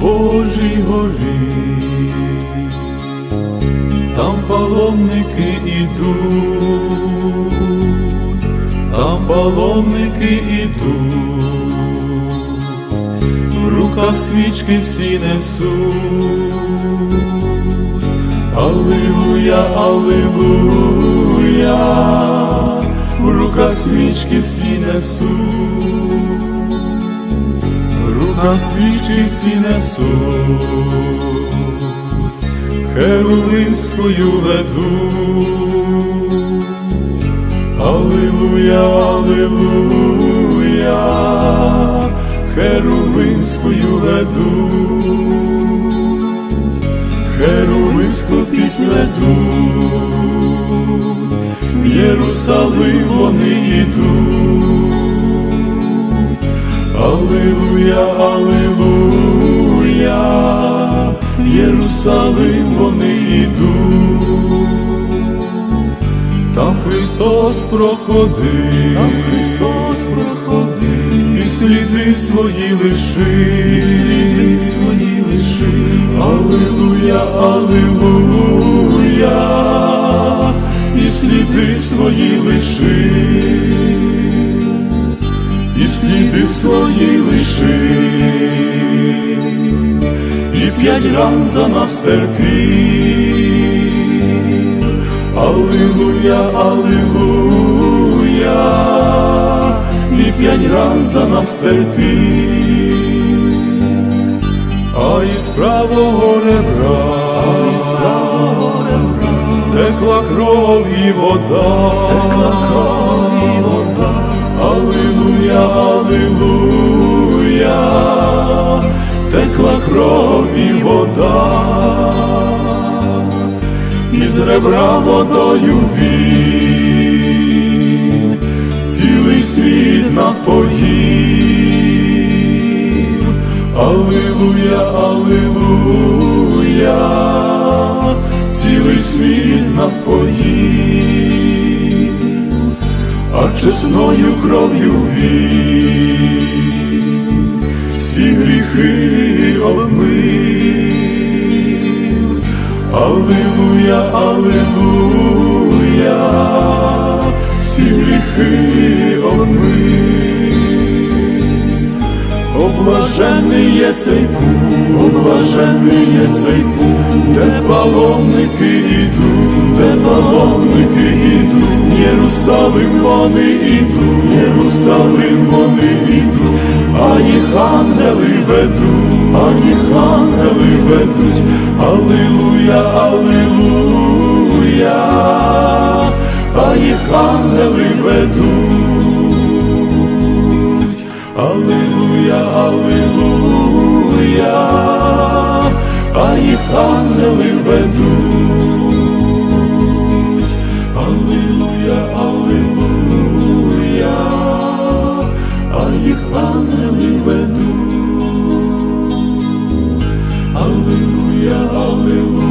Божій горі, там паломники ідуть, там паломники ідуть, в руках свічки всі несуть. Аллилуйя, аллилуйя, в руках свічки всі несуть, свічки всі несуть, Херувимською ведуть. Аллилуйя, аллилуйя, Херувимською ведуть. Херувимську пісню ведуть, в Єрусалим вони йдуть. Аллилуйя, аллилуйя, в Єрусалим вони йдуть. Там Христос проходив, там Христос проходив, і сліди свої лишив, і сліди свої лишив. Аллилуйя, аллилуйя, і сліди свої лишив, свої лишив, і п'ять ран за нас терпів. Аллилуйя, аллилуйя, і п'ять ран за нас терпів, а із правого ребра, а із правого ребра, текла кров і вода, текла кров із ребра водою він, цілий світ напоїв. Аллилуйя, аллилуйя, цілий світ напоїв, а чесною кров'ю він всі гріхи обмив. Аллилуйя, аллилуйя, всі гріхи омив. Облажений є цей путь, облажений є цей путь, де паломники ідуть, де паломники ідуть, Єрусалим вони ідуть, Єрусалим вони ідуть, а їх ангели ведуть, а їх ангели Аллилуйя, а їх ангели ведуть, Аллилуйя, Аллилуйя, а їх ангели ведуть, Аллилуйя, Аллилуйя, а їх ангели. Аллилуйя, Аллилуйя.